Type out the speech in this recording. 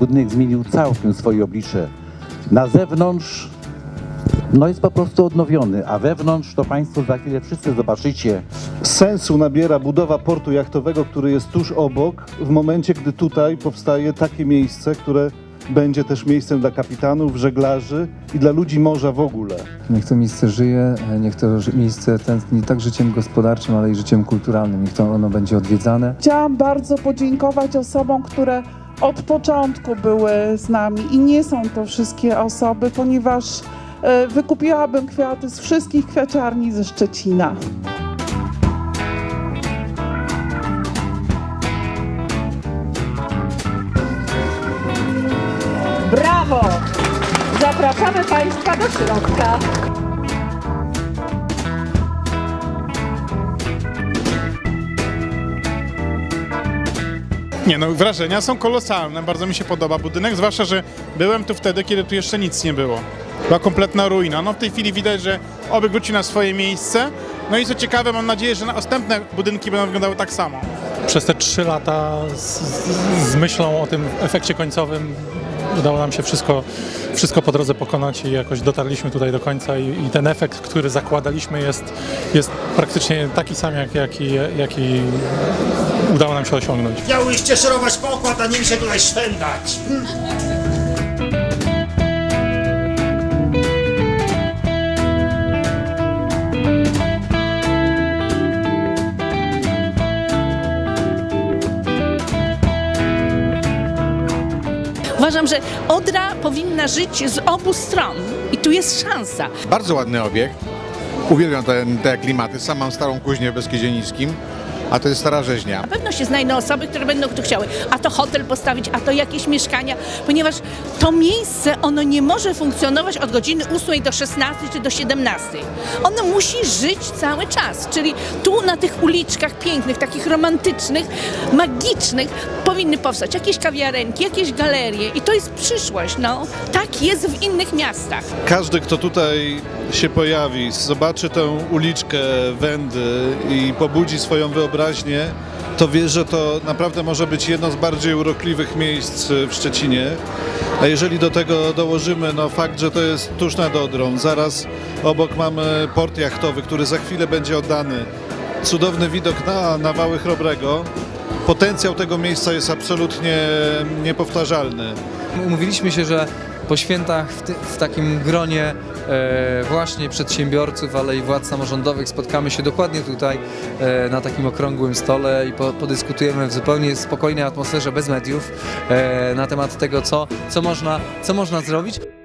budynek zmienił całkiem swoje oblicze. Na zewnątrz no jest po prostu odnowiony, a wewnątrz to Państwo za chwilę wszyscy zobaczycie. Sensu nabiera budowa portu jachtowego, który jest tuż obok, w momencie, gdy tutaj powstaje takie miejsce, które będzie też miejscem dla kapitanów, żeglarzy i dla ludzi morza w ogóle. Niech to miejsce żyje, niech to miejsce tęskni tak życiem gospodarczym, ale i życiem kulturalnym. Niech to ono będzie odwiedzane. Chciałam bardzo podziękować osobom, które od początku były z nami i nie są to wszystkie osoby, ponieważ e, wykupiłabym kwiaty z wszystkich kwiaciarni ze Szczecina. Brawo! Zapraszamy Państwa do środka. Nie no, wrażenia są kolosalne, bardzo mi się podoba budynek, zwłaszcza, że byłem tu wtedy, kiedy tu jeszcze nic nie było. Była kompletna ruina. No w tej chwili widać, że obiekt wróci na swoje miejsce. No i co ciekawe, mam nadzieję, że następne budynki będą wyglądały tak samo. przez te trzy lata z, z, z myślą o tym efekcie końcowym udało nam się wszystko, wszystko po drodze pokonać i jakoś dotarliśmy tutaj do końca i, i ten efekt, który zakładaliśmy jest, jest praktycznie taki sam, jak, jaki, jaki udało nam się osiągnąć. Miałyście szerować pokład, a nie mi się tutaj szwendać. Uważam, że Odra powinna żyć z obu stron i tu jest szansa. Bardzo ładny obiekt. Uwielbiam te, te klimaty. Sam mam starą kuźnię w Beskidzie Niskim, a to jest stara rzeźnia. Na pewno się znajdą osoby, które będą tu chciały, a to hotel postawić, a to jakieś mieszkania, ponieważ to miejsce, ono nie może funkcjonować od godziny 8 do 16 czy do 17. Ono musi żyć cały czas, czyli tu na tych uliczkach pięknych, takich romantycznych, magicznych powinny powstać jakieś kawiarenki, jakieś galerie i to jest przyszłość, no. Tak jest w innych miastach. Każdy, kto tutaj się pojawi, zobaczy tę uliczkę Wędy i pobudzi swoją wyobraźnię, to wie, że to naprawdę może być jedno z bardziej urokliwych miejsc w Szczecinie. A jeżeli do tego dołożymy no, fakt, że to jest tuż nad Odrą, zaraz obok mamy port jachtowy, który za chwilę będzie oddany, cudowny widok na, na wały Chrobrego, potencjał tego miejsca jest absolutnie niepowtarzalny. Umówiliśmy się, że po świętach w, ty, w takim gronie e, właśnie przedsiębiorców, ale i władz samorządowych spotkamy się dokładnie tutaj e, na takim okrągłym stole i po, podyskutujemy w zupełnie spokojnej atmosferze, bez mediów, e, na temat tego, co, co, można, co można zrobić.